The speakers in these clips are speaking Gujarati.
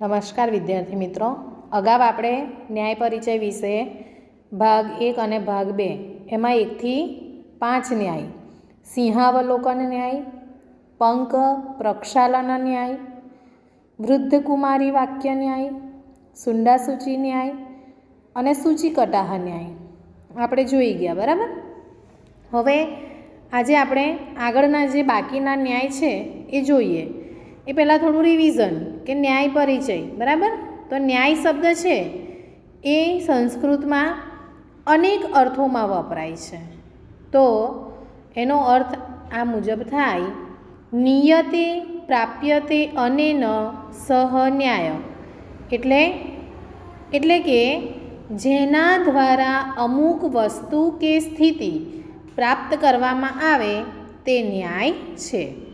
નમસ્કાર વિદ્યાર્થી મિત્રો. અગાઉ આપણે ન્યાય પરિચય વિશે ભાગ એક અને ભાગ બે, એમાં એકથી પાંચ ન્યાય, સિંહાવલોકન ન્યાય, પંક પ્રક્ષાલન ન્યાય, વૃદ્ધ કુમારી વાક્ય ન્યાય, સુંડાસૂચિ ન્યાય અને સૂચિકટાહ ન્યાય. આપણે જોઈ ગયા, બરાબર? હવે આજે આપણે આગળના જે બાકીના ન્યાય છે એ જોઈએ. એ પહેલાં થોડું રિવિઝન કે ન્યાય પરિચય, બરાબર? તો ન્યાય શબ્દ છે એ સંસ્કૃતમાં અનેક અર્થોમાં વપરાય છે. તો એનો અર્થ આ મુજબ થાય, નિયતે પ્રાપ્યતે ન સહ ન્યાય. એટલે એટલે કે, જેના દ્વારા અમુક વસ્તુ કે સ્થિતિ પ્રાપ્ત કરવામાં આવે, તે ન્યાય છે.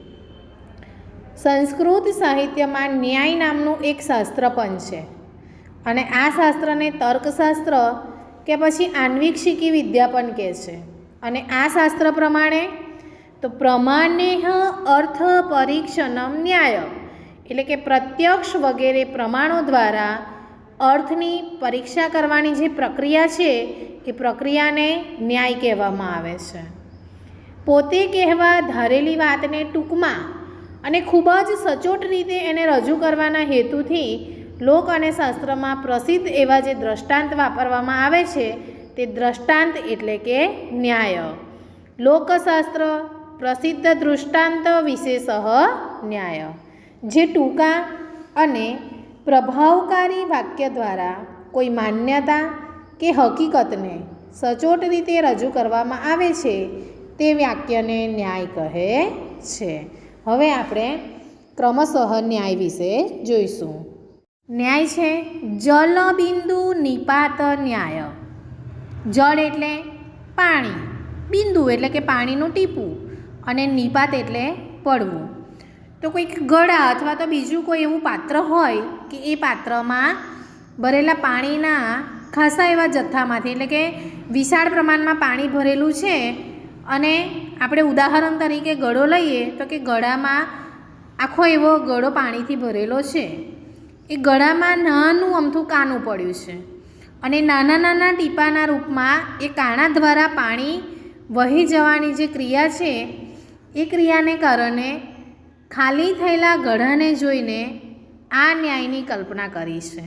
સંસ્કૃત સાહિત્યમાં ન્યાય નામનું એક શાસ્ત્ર પણ છે. અને આ શાસ્ત્રને તર્કશાસ્ત્ર કે પછી આન્વિક્ષિકી વિદ્યા પણ કહે છે. અને આ શાસ્ત્ર પ્રમાણે તો પ્રમાણેહ અર્થ પરીક્ષણમ ન્યાય, એટલે કે પ્રત્યક્ષ વગેરે પ્રમાણો દ્વારા અર્થની પરીક્ષા કરવાની જે પ્રક્રિયા છે, એ પ્રક્રિયાને ન્યાય કહેવામાં આવે છે. પોતે કહેવા ધારેલી વાતને ટૂંકમાં અને ખૂબ જ સચોટ રીતે એને રજૂ કરવાના હેતુથી લોક અને શાસ્ત્રમાં પ્રસિદ્ધ એવા જે દ્રષ્ટાંત વાપરવામાં આવે છે તે દ્રષ્ટાંત એટલે કે ન્યાય. લોકશાસ્ત્ર પ્રસિદ્ધ દૃષ્ટાંત વિશેષ ન્યાય. જે ટૂંકા અને પ્રભાવકારી વાક્ય દ્વારા કોઈ માન્યતા કે હકીકતને સચોટ રીતે રજૂ કરવામાં આવે છે તે વાક્યને ન્યાય કહે છે. હવે આપણે ક્રમશઃ ન્યાય વિશે જોઈશું. ન્યાય છે જલબિંદુ નિપાત ન્યાય. જળ એટલે પાણી, બિંદુ એટલે કે પાણીનું ટીપું અને નિપાત એટલે પડવું. તો કોઈક ગળા અથવા તો બીજું કોઈ એવું પાત્ર હોય કે એ પાત્રમાં ભરેલા પાણીના ખાસા એવા જથ્થામાંથી એટલે કે વિશાળ પ્રમાણમાં પાણી ભરેલું છે અને આપણે ઉદાહરણ તરીકે ગળો લઈએ તો કે ગળામાં આખો એવો ગળો પાણીથી ભરેલો છે. એ ગળામાં નાનું અમથું કાનું પડ્યું છે. અને નાના નાના ટીપાના રૂપમાં એ કાણા દ્વારા પાણી વહી જવાની જે ક્રિયા છે, એ ક્રિયાને કારણે ખાલી થયેલા ગળાને જોઈને આ ન્યાયની કલ્પના કરી છે.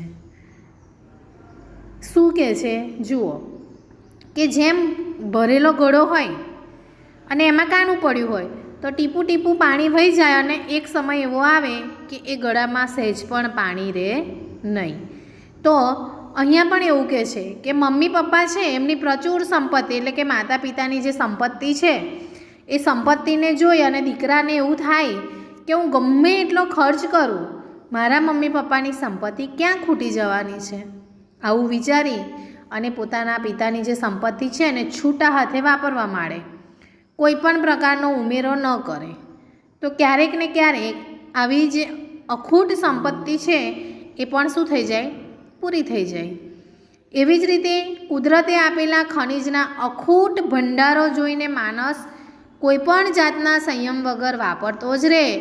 શું કહે છે? જુઓ. કે જેમ ભરેલો ગળો હોય અને એમાં કાનું પડ્યું હોય. તો ટીપું ટીપું પાણી વહી જાય અને એક સમય એવો આવે કે એ ગળામાં સહેજ પણ પાણી રહે નહીં. તો અહીંયા પણ એવું કહે છે કે મમ્મી પપ્પા છે એમની પ્રચુર સંપત્તિ એટલે કે માતા પિતાની જે સંપત્તિ છે, એ સંપત્તિને જોઈ અને દીકરાને એવું થાય કે હું ગમે એટલો ખર્ચ કરું, મારા મમ્મી પપ્પાની સંપત્તિ ક્યાં ખૂટી જવાની છે? આવું વિચારી અને પોતાના પિતાની જે સંપત્તિ છે એને છૂટા હાથે વાપરવા માંડે. કોઈ પણ પ્રકારનો ઉમેરો ન કરે. તો ક્યારેક ને ક્યારેક આવી જે અખૂટ સંપત્તિ છે, એ પણ શું થઈ જાય? પૂરી થઈ જાય. એવી જ રીતે કુદરતે આપેલા ખનિજના અખૂટ ભંડારો જોઈને માણસ કોઈપણ જાતના સંયમ વગર વાપરતો જ રહે,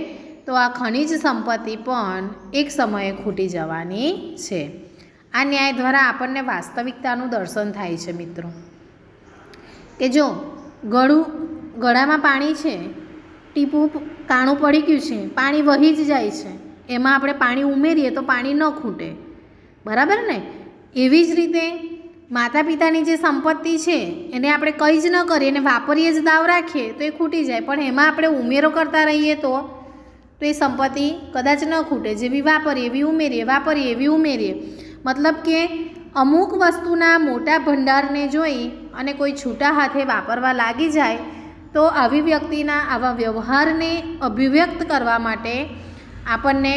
તો આ ખનિજ સંપત્તિ પણ એક સમયે ખૂટી જવાની છે. આ ન્યાય દ્વારા આપણને વાસ્તવિકતાનું દર્શન થાય છે, મિત્રો. કે જો ગળું ગળામાં પાણી છે, ટીપું કાણું પડી ગયું છે, પાણી વહી જ જાય છે. એમાં આપણે પાણી ઉમેરીએ તો પાણી ન ખૂટે. બરાબર ને? એવી જ રીતે માતા પિતાની જે સંપત્તિ છે, એને આપણે કંઈ જ ન કરીએ, એને વાપરીએ જ દાવ રાખીએ, તો એ ખૂટી જાય. પણ એમાં આપણે ઉમેરો કરતા રહીએ તો તો એ સંપત્તિ કદાચ ન ખૂટે. જેવી વાપરીએ, એવી ઉમેરીએ, વાપરીએ, એવી ઉમેરીએ. મતલબ કે અમુક વસ્તુના મોટા ભંડારને જોઈ અને કોઈ છૂટા હાથે વાપરવા લાગી જાય તો આવી વ્યક્તિના આવા વ્યવહારને અભિવ્યક્ત કરવા માટે આપણને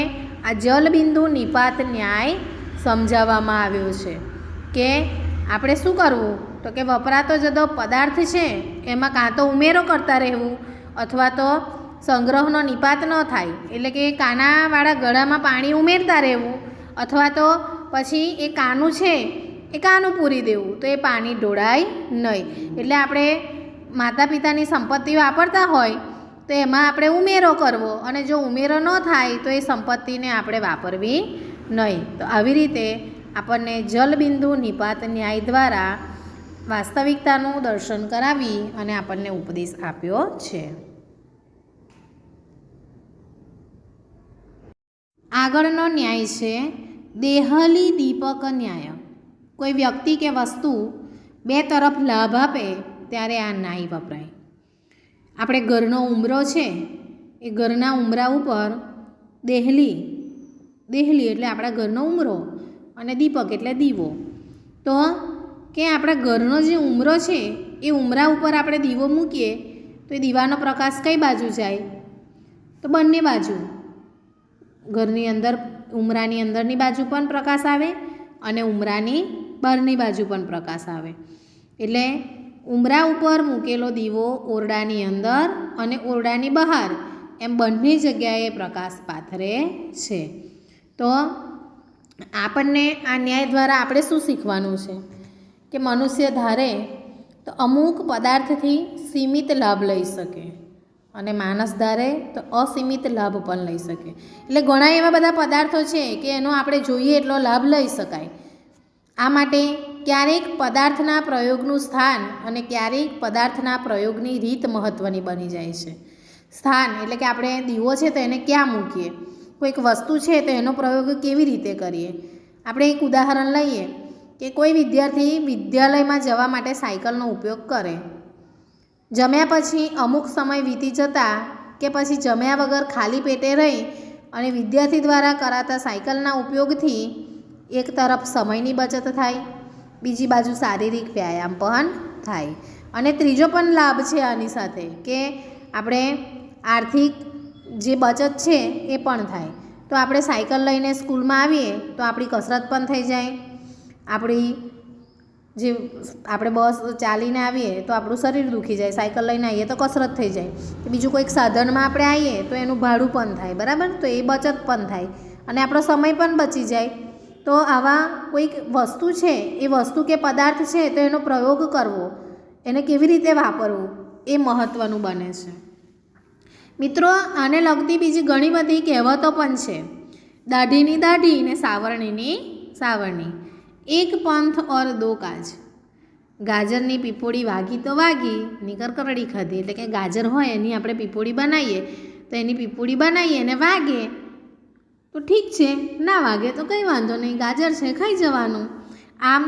આ જલબિંદુ નિપાત ન્યાય સમજાવવામાં આવ્યો છે કે આપણે શું કરવું? તો કે વપરાતો જતો પદાર્થ છે, એમાં કાં તો ઉમેરો કરતા રહેવું અથવા તો સંગ્રહનો નિપાત ન થાય, એટલે કે કાનાવાળા ગળામાં પાણી ઉમેરતા રહેવું અથવા તો પછી એ કાનું છે, એ કાનું પૂરી દેવું, તો એ પાણી ઢોળાય નહીં. એટલે આપણે માતા પિતાની સંપત્તિ વાપરતા હોય, તો એમાં આપણે ઉમેરો કરવો. અને જો ઉમેરો ન થાય, તો એ સંપત્તિને આપણે વાપરવી નહીં. તો આવી રીતે આપણને જલબિંદુ નિપાત ન્યાય દ્વારા વાસ્તવિકતાનું દર્શન કરાવી અને આપણને ઉપદેશ આપ્યો છે. આગળનો ન્યાય છે દેહલી દીપક ન્યાય. કોઈ વ્યક્તિ કે વસ્તુ બે તરફ લાભ આપે ત્યારે આ નાઈ વપરાય. આપણે ઘરનો ઉમરો છે, એ ઘરના ઉમરા ઉપર દેહલી દેહલી એટલે આપણા ઘરનો ઉમરો અને દીપક એટલે દીવો. તો કે આપણા ઘરનો જે ઉમરો છે, એ ઉમરા ઉપર આપણે દીવો મૂકીએ, તો એ દીવાનો પ્રકાશ કઈ બાજુ જાય? તો બંને બાજુ. ઘરની અંદર, ઉમરાની અંદરની બાજુ પણ પ્રકાશ આવે અને ઉમરાની બહારની બાજુ પણ પ્રકાશ આવે. એટલે ઉમરા ઉપર મૂકેલો દીવો ઓરડાની અંદર અને ઓરડાની બહાર. એમ બંને જગ્યાએ પ્રકાશ પાથરે છે. તો આપણને આ ન્યાય દ્વારા આપણે શું શીખવાનું છે? કે મનુષ્ય ધારે તો અમુક પદાર્થથી સીમિત લાભ લઈ શકે અને માણસ ધારે તો અસીમિત લાભ પણ લઈ શકે. એટલે ઘણા એવા બધા પદાર્થો છે કે એનો આપણે જોઈએ એટલો લાભ લઈ શકાય. આ માટે ક્યારેક પદાર્થના પ્રયોગનું સ્થાન અને ક્યારેક પદાર્થના પ્રયોગની રીત મહત્ત્વની બની જાય છે. સ્થાન એટલે કે આપણે દીવો છે તો એને ક્યાં મૂકીએ? કોઈક વસ્તુ છે તો એનો પ્રયોગ કેવી રીતે કરીએ? આપણે એક ઉદાહરણ લઈએ કે કોઈ વિદ્યાર્થી વિદ્યાલયમાં જવા માટે સાયકલનો ઉપયોગ કરે. જમ્યા પછી અમુક સમય વીતી જતાં કે પછી જમ્યા વગર ખાલી પેટે રહી અને વિદ્યાર્થી દ્વારા કરાતા સાયકલના ઉપયોગથી એક તરફ સમયની બચત થાય બીજી બાજુ શારીરિક વ્યાયામ પણ થાય. અને ત્રીજો પણ લાભ છે આની સાથે કે આપણે આર્થિક જે બચત છે એ પણ થાય. તો આપણે સાયકલ લઈને સ્કૂલમાં આવીએ તો આપણી કસરત પણ થઈ જાય. આપણી જે આપણે બસ ચાલીને આવીએ તો આપણું શરીર દુખી જાય. સાયકલ લઈને આવીએ તો કસરત થઈ જાય. બીજું કોઈક સાધનમાં આપણે આવીએ તો એનું ભાડું પણ થાય. બરાબર? તો એ બચત પણ થાય. અને આપણો સમય પણ બચી જાય. તો આવા કોઈક વસ્તુ છે, એ વસ્તુ કે પદાર્થ છે, તો એનો પ્રયોગ કરવો, એને કેવી રીતે વાપરવું, એ મહત્ત્વનું બને છે. મિત્રો, આને લગતી બીજી ઘણી બધી કહેવતો પણ છે. દાઢીની દાઢી ને સાવરણીની સાવરણી. એક પંથ ઓર દો કાજ. ગાજરની પીપોળી વાગી તો વાગી નીકર કરડી ખાધી. એટલે કે ગાજર હોય, એની આપણે પીપોળી બનાવીએ. તો એની પીપોળી બનાવીએ અને વાગે તો ઠીક છે, ના વાગે તો કંઈ વાંધો નહીં, ગાજર છે, ખાઈ જવાનું. આમ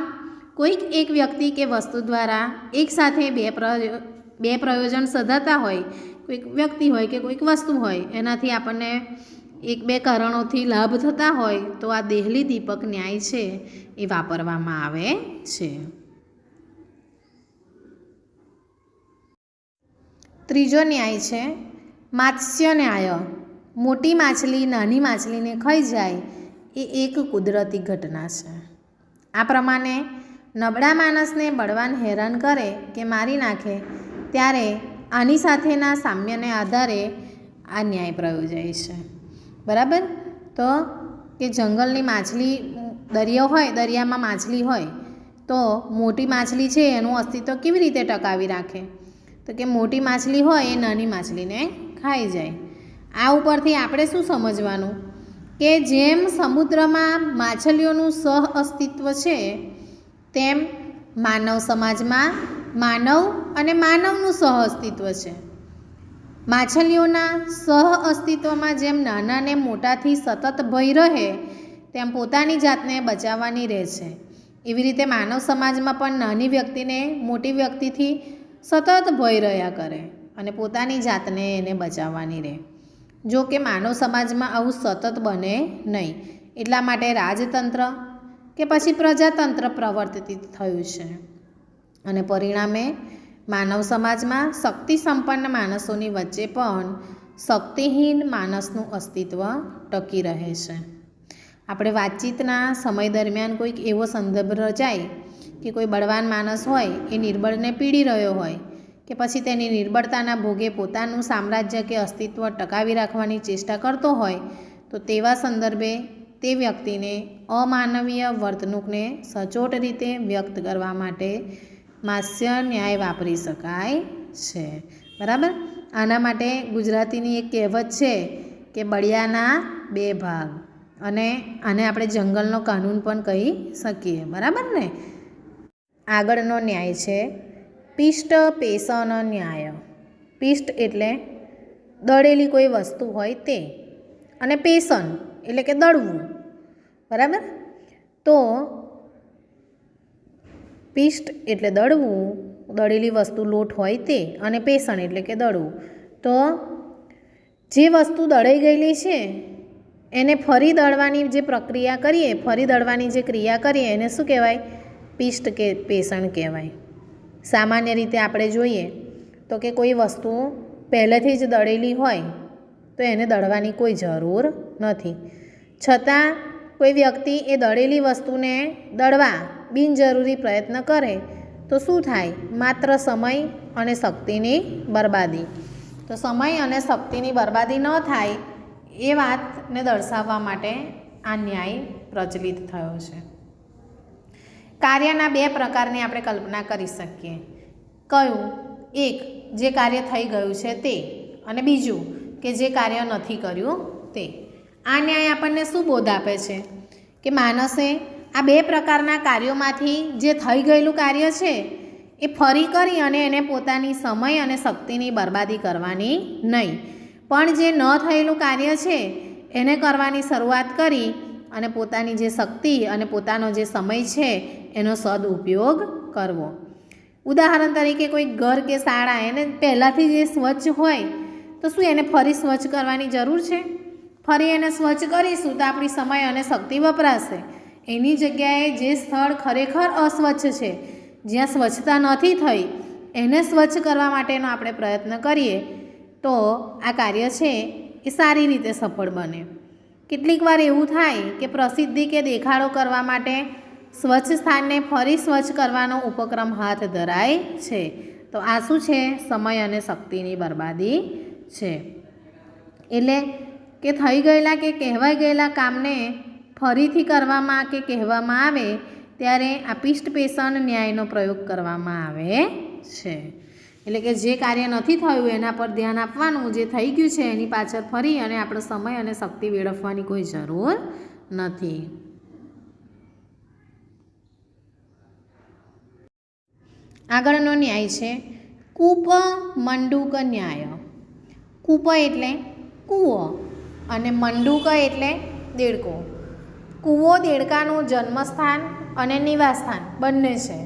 કોઈક એક વ્યક્તિ કે વસ્તુ દ્વારા એકસાથે બે પ્રયો, બે પ્રયોજન સધાતા હોય, કોઈક વ્યક્તિ હોય કે કોઈક વસ્તુ હોય, એનાથી આપણને એક બે કારણોથી લાભ થતા હોય, તો આ દેહલી દીપક ન્યાય છે, એ વાપરવામાં આવે છે. ત્રીજો ન્યાય છે, માત્સ્ય ન્યાય. મોટી માછલી, નાની માછલીને ખાઈ જાય, એ એક કુદરતી ઘટના છે. આ પ્રમાણે નબળા માણસને બળવાન હેરાન કરે કે મારી નાખે, ત્યારે આની સાથેના સામ્યને આધારે આ ન્યાય પ્રયોજાય છે. બરાબર? તો કે જંગલની માછલી દરિયો હોય, દરિયામાં માછલી હોય, તો મોટી માછલી છે, એનું અસ્તિત્વ કેવી રીતે ટકાવી રાખે? તો કે મોટી માછલી હોય, એ નાની માછલીને ખાઈ જાય. આ ઉપરથી આપણે શું સમજવાનું? કે જેમ સમુદ્રમાં માછલીઓનું સહ અસ્તિત્વ છે, તેમ માનવ સમાજમાં માનવ અને માનવનું સહ અસ્તિત્વ છે. માછલીઓના સહ અસ્તિત્વમાં જેમ નાનાને મોટાથી સતત ભય રહે, તેમ પોતાની જાતને બચાવવાની રહે છે. એવી રીતે માનવ સમાજમાં પણ નાની વ્યક્તિને મોટી વ્યક્તિથી સતત ભય રહ્યા કરે અને પોતાની જાતને એને બચાવવાની રહે જો કે માનવ સમાજમાં આવું સતત બને નહીં. એટલા માટે રાજતંત્ર કે પછી પ્રજાતંત્ર પ્રવર્તિત થયું છે. અને પરિણામે માનવ સમાજમાં શક્તિ સંપન્ન માણસોની વચ્ચે પણ શક્તિહીન માણસનું અસ્તિત્વ ટકી રહે છે. આપણે વાતચીતના સમય દરમિયાન કોઈક એવો સંદર્ભ રચાય કે કોઈ બળવાન માણસ હોય, એ નિર્બળને પીડી રહ્યો હોય કે પછી તેની નિર્બળતાના ભોગે પોતાનું સામ્રાજ્ય કે અસ્તિત્વ ટકાવી રાખવાની ચેષ્ટા કરતો હોય, તો તેવા સંદર્ભે તે વ્યક્તિને અમાનવીય વર્તણૂકને સચોટ રીતે વ્યક્ત કરવા માટે માસ્ય ન્યાય વાપરી શકાય છે. બરાબર? આના માટે ગુજરાતીની એક કહેવત છે કે બળિયાના બે ભાગ. અને આને આપણે જંગલનો કાનૂન પણ કહી શકીએ. બરાબર ને? આગળનો ન્યાય છે પિષ્ટ પેસન ન્યાય. પિષ્ટ એટલે દળેલી કોઈ વસ્તુ હોય તે. અને પેસન એટલે કે દળવું. બરાબર? તો પિષ્ટ એટલે દળવું, દળેલી વસ્તુ લોટ હોય તે અને પેસણ એટલે કે દળવું. તો જે વસ્તુ દળાઈ ગયેલી છે, એને ફરી દળવાની જે પ્રક્રિયા કરીએ, ફરી દળવાની જે ક્રિયા કરીએ, એને શું કહેવાય? પિષ્ટ કે પેસણ કહેવાય. સામાન્ય રીતે આપણે જોઈએ તો કે કોઈ વસ્તુ પહેલેથી જ દળેલી હોય તો એને દળવાની કોઈ જરૂર નથી. છતાં કોઈ વ્યક્તિ એ દળેલી વસ્તુને દળવા બિનજરૂરી પ્રયત્ન કરે તો શું થાય? માત્ર સમય અને શક્તિની બરબાદી. તો સમય અને શક્તિની બરબાદી ન થાય એ વાતને દર્શાવવા માટે આ ન્યાય પ્રચલિત થયો છે. કાર્યના બે પ્રકારની આપણે કલ્પના કરી શકીએ. કયું? એક, જે કાર્ય થઈ ગયું છે તે. અને બીજું, કે જે કાર્ય નથી કર્યું તે. આ ન્યાય આપણને શું બોધ આપે છે? કે માણસે આ બે પ્રકારના કાર્યોમાંથી જે થઈ ગયેલું કાર્ય છે, એ ફરી કરી અને એને પોતાની સમય અને શક્તિની બરબાદી કરવાની નહીં. પણ જે ન થયેલું કાર્ય છે, એને કરવાની શરૂઆત કરી અને પોતાની જે શક્તિ અને પોતાનો જે સમય છે એનો સદઉપયોગ કરવો. ઉદાહરણ તરીકે કોઈ ઘર કે શાળા એને પહેલાંથી જે સ્વચ્છ હોય, તો શું એને ફરી સ્વચ્છ કરવાની જરૂર છે? ફરી એને સ્વચ્છ કરીશું તો આપણી સમય અને શક્તિ વપરાશે. એની જગ્યાએ જે સ્થળ ખરેખર અસ્વચ્છ છે, જ્યાં સ્વચ્છતા નથી થઈ, એને સ્વચ્છ કરવા માટેનો આપણે પ્રયત્ન કરીએ, તો આ કાર્ય છે એ સારી રીતે સફળ બને. કેટલીક વાર એવું થાય કે પ્રસિદ્ધિ કે દેખાડો કરવા માટે સ્વચ્છ સ્થાનને ફરી સ્વચ્છ કરવાનો ઉપક્રમ હાથ ધરાય છે. તો આ શું છે? સમય અને શક્તિની બરબાદી છે. એટલે કે થઈ ગયેલા કે કહેવાઈ ગયેલા કામને ફરીથી કરવામાં કે કહેવામાં આવે ત્યારે આ પિષ્ટ ન્યાયનો પ્રયોગ કરવામાં આવે છે. એટલે કે જે કાર્ય નથી થયું એના પર ધ્યાન આપવાનું જે થઈ ગયું છે એની પાછળ ફરી અને આપણો સમય અને શક્તિ વેડફવાની કોઈ જરૂર નથી. આગળનો ન્યાય છે કૂપ મંડુક ન્યાય કૂપ એટલે કૂવો અને મંડુક એટલે દેડકો. કૂવો દેડકાનું જન્મસ્થાન અને નિવાસસ્થાન બંને છે.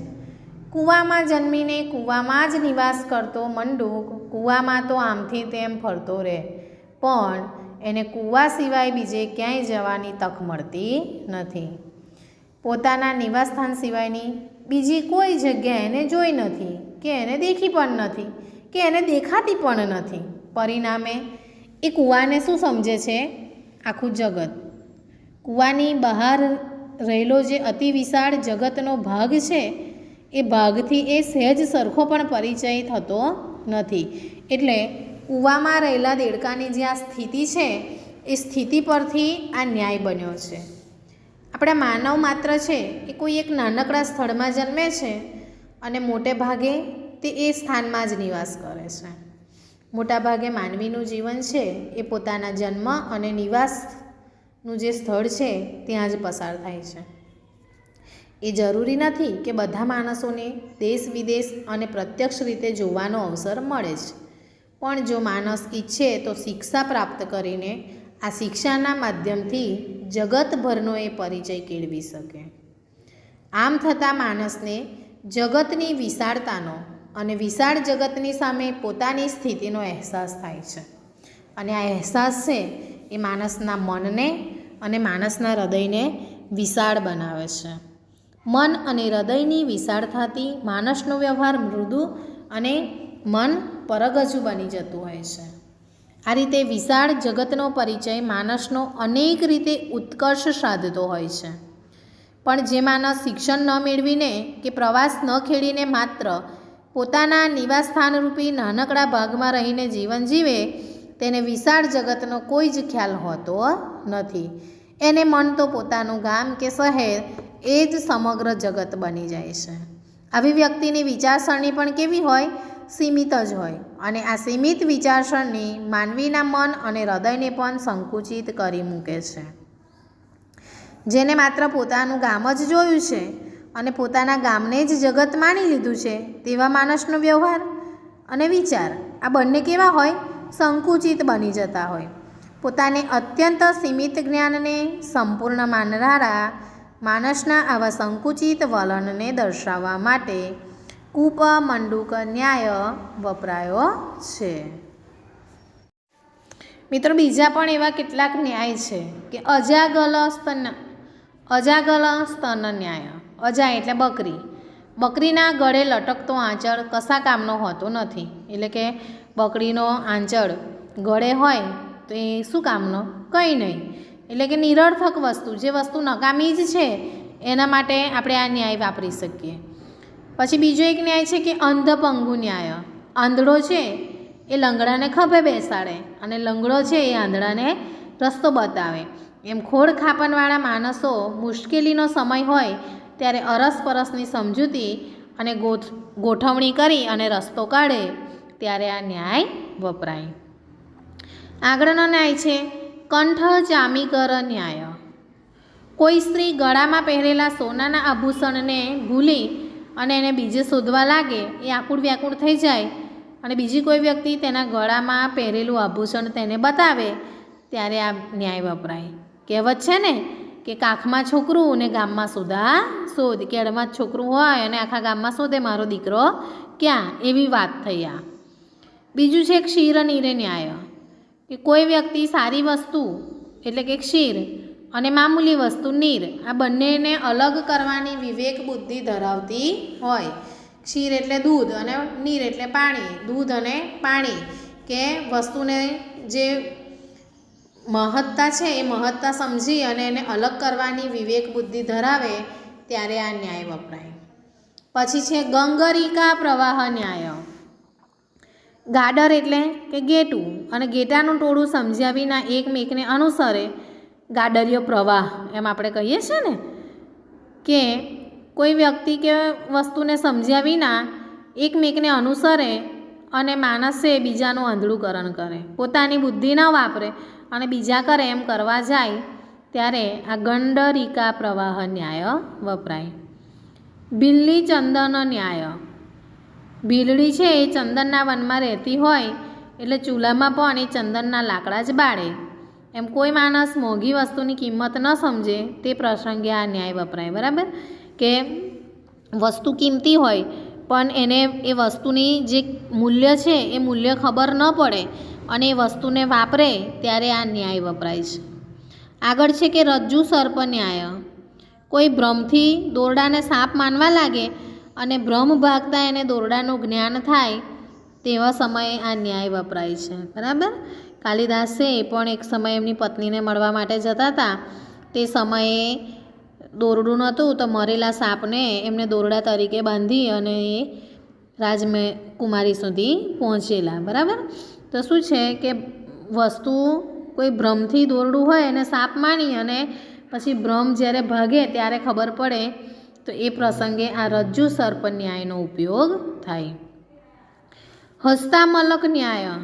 કૂવામાં જન્મીને કૂવામાં જ નિવાસ કરતો મંડૂક કૂવામાં તો આમથી તેમ ફરતો રહે. પણ એને કૂવા સિવાય બીજે ક્યાંય જવાની તક મળતી નથી. પોતાના નિવાસસ્થાન સિવાયની બીજી કોઈ જગ્યા એને જોઈ નથી, કે એને દેખી પણ નથી, કે એને દેખાતી પણ નથી. પરિણામે એ કૂવાને શું સમજે છે? આખું જગત. કૂવાની બહાર રહેલો જે અતિ વિશાળ જગતનો ભાગ છે, એ ભાગથી એ સહેજ સરખો પણ પરિચય થતો નથી. એટલે કૂવામાં રહેલા દેડકાની જે આ સ્થિતિ છે, એ સ્થિતિ પરથી આ ન્યાય બન્યો છે. આપણા માનવ માત્ર છે એ કોઈ એક નાનકડા સ્થળમાં જન્મે છે અને મોટે ભાગે તે એ સ્થાનમાં જ નિવાસ કરે છે. મોટાભાગે માનવીનું જીવન છે એ પોતાના જન્મ અને નિવાસનું જે સ્થળ છે ત્યાં જ પસાર થાય છે. એ જરૂરી નથી કે બધા માણસોને દેશ વિદેશ અને પ્રત્યક્ષ રીતે જોવાનો અવસર મળે છે પણ જો માણસ ઈચ્છે તો શિક્ષા પ્રાપ્ત કરીને આ શિક્ષાના માધ્યમથી જગતભરનો એ પરિચય કેળવી શકે. આમ થતાં માણસને જગતની વિશાળતાનો અને વિશાળ જગતની સામે પોતાની સ્થિતિનો અહેસાસ થાય છે. અને આ અહેસાસ છે એ માણસના મનને અને માણસના હૃદયને વિશાળ બનાવે છે. મન અને હૃદયની વિશાળતાથી માણસનો વ્યવહાર મૃદુ અને મન પરગજુ બની જતું હોય છે. આ રીતે વિશાળ જગતનો પરિચય માણસનો અનેક રીતે ઉત્કર્ષ સાધતો હોય છે. પણ જે માણસ શિક્ષણ ન મેળવીને કે પ્રવાસ ન ખેડીને માત્ર પોતાના નિવાસસ્થાનરૂપી નાનકડા ભાગમાં રહીને જીવન જીવે, તેને વિશાળ જગતનો કોઈ જ ખ્યાલ હોતો નથી. એને મન તો પોતાનું ગામ કે શહેર એ જ સમગ્ર જગત બની જાય છે. આવી વ્યક્તિની વિચારસરણી પણ કેવી હોય? સીમિત જ હોય. અને આ સીમિત વિચારસરણી માનવીના મન અને હૃદયને પણ સંકુચિત કરી મૂકે છે. જેને માત્ર પોતાનું ગામ જ જોયું છે અને પોતાના ગામને જ જગત માની લીધું છે તેવા માણસનો વ્યવહાર અને વિચાર આ બંને કેવા હોય? સંકુચિત બની જતા હોય. પોતાને અત્યંત સીમિત જ્ઞાનને સંપૂર્ણ માનનારા માણસના આવા સંકુચિત વલણને દર્શાવવા માટે કૂપ મંડુક ન્યાય વપરાયો છે. મિત્રો, બીજા પણ એવા કેટલાક ન્યાય છે કે અજાગલ સ્તન અજાગલ સ્તન ન્યાય અજા એટલે બકરી. બકરીના ગળે લટકતો આંચળ કશા કામનો હોતો નથી. એટલે કે બકરીનો આંચળ ગળે હોય તો એ શું કામનો? કંઈ નહીં. એટલે કે નિરર્થક વસ્તુ, જે વસ્તુ નકામી જ છે, એના માટે આપણે આ ન્યાય વાપરી શકીએ. પછી બીજો એક ન્યાય છે કે અંધ પંગુ ન્યાય. આંધળો છે એ લંગડાને ખભે બેસાડે અને લંગડો છે એ આંધળાને રસ્તો બતાવે. એમ ખોડ ખાપનવાળા માણસો મુશ્કેલીનો સમય હોય ત્યારે અરસપરસની સમજૂતી અને ગોઠ, ગોઠવણી કરી અને રસ્તો કાઢે ત્યારે આ ન્યાય વપરાય. આગળનો ન્યાય છે કંઠ જામીકર ન્યાય. કોઈ સ્ત્રી ગળામાં પહેરેલા સોનાના આભૂષણને ભૂલી અને એને બીજે શોધવા લાગે, એ આકુળ વ્યાકુળ થઈ જાય. અને બીજી કોઈ વ્યક્તિ તેના ગળામાં પહેરેલું આભૂષણ તેને બતાવે, ત્યારે આ ન્યાય વપરાય. કહેવત છે ને કે કાખમાં છોકરું ને ગામમાં સુધા શોધ. કેળમાં છોકરું હોય અને આખા ગામમાં શોધે, મારો દીકરો ક્યાં? એવી વાત થઈ આ. બીજું છે ક્ષીર નીરે ન્યાય. કે કોઈ વ્યક્તિ સારી વસ્તુ, એટલે કે ક્ષીર અને મામૂલી વસ્તુ નીર. આ બંનેને અલગ કરવાની વિવેક બુદ્ધિ ધરાવતી હોય. ક્ષીર એટલે દૂધ અને નીર એટલે પાણી. દૂધ અને પાણી કે વસ્તુને જે મહત્તા છે એ મહત્તા સમજી અને એને અલગ કરવાની વિવેક બુદ્ધિ ધરાવે ત્યારે આ ન્યાય વપરાય. પછી છે ગંગરિકા પ્રવાહ ન્યાય. ગાડર એટલે કે ગેટું. અને ગેટાનું ટોળું સમજ્યા વિના એકમેકને અનુસરે ગાડરિયો પ્રવાહ એમ આપણે કહીએ છીએ ને, કે કોઈ વ્યક્તિ કે વસ્તુને સમજ્યા વિના એકમેકને અનુસરે અને માણસે બીજાનું આંધળુકરણ કરે, પોતાની બુદ્ધિ ન વાપરે અને બીજા કરે એમ કરવા જાય, ત્યારે આ ગંડરિકા પ્રવાહ ન્યાય વપરાય. બિલ્લી ચંદન ન્યાય. બિલડી છે એ ચંદનના વનમાં રહેતી હોય, એટલે ચૂલામાં પણ એ ચંદનના લાકડા જ બાળે. એમ કોઈ માણસ મોંઘી વસ્તુની કિંમત ન સમજે તે પ્રસંગે આ ન્યાય વપરાય, બરાબર? કે વસ્તુ કિંમતી હોય, પણ એને એ વસ્તુની જે મૂલ્ય છે, એ મૂલ્ય ખબર ન પડે અને એ વસ્તુને વાપરે, ત્યારે આ ન્યાય વપરાય છે. આગળ છે કે રજ્જુ સર્પ ન્યાય. કોઈ ભ્રમથી દોરડાને સાપ માનવા લાગે અને ભ્રમ ભાગતા એને દોરડાનું જ્ઞાન થાય, તેવા સમયે આ ન્યાય વપરાય છે, બરાબર? કાલિદાસે પણ એક સમયે એમની પત્નીને મળવા માટે જતા હતા. તે સમયે દોરડું નહોતું તો મરેલા સાપને એમને દોરડા તરીકે બાંધી અને એ રાજમે કુમારી સુધી પહોંચેલા, બરાબર? તો શું છે કે વસ્તુ કોઈ ભ્રમથી દોરડું હોય એને સાપ માની અને પછી ભ્રમ જ્યારે ભાગે ત્યારે ખબર પડે, તો એ પ્રસંગે આ રજ્જુ સર્પ ન્યાયનો ઉપયોગ થાય. હસ્તામલક ન્યાય.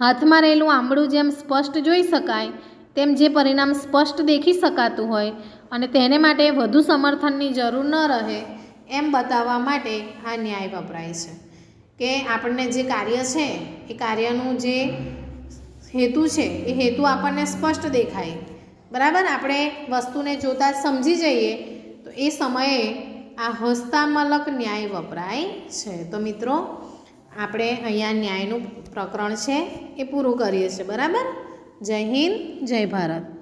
હાથમાં રહેલું આંબળું જેમ સ્પષ્ટ જોઈ શકાય, તેમ જે પરિણામ સ્પષ્ટ દેખી શકાતું હોય અને તેને માટે વધુ સમર્થનની જરૂર ન રહે, એમ બતાવવા માટે આ ન્યાય વપરાય છે. કે આપણને જે કાર્ય છે, એ કાર્યનું જે હેતુ છે, એ હેતુ આપણને સ્પષ્ટ દેખાય. બરાબર? આપણે વસ્તુને જોતાં સમજી જઈએ, તો એ સમયે આ હસ્તામલક ન્યાય વપરાય છે. તો મિત્રો આપણે અહીંયા ન્યાયનું પ્રકરણ છે એ પૂરું કરીએ છીએ. બરાબર? જય હિન્દ જય ભારત.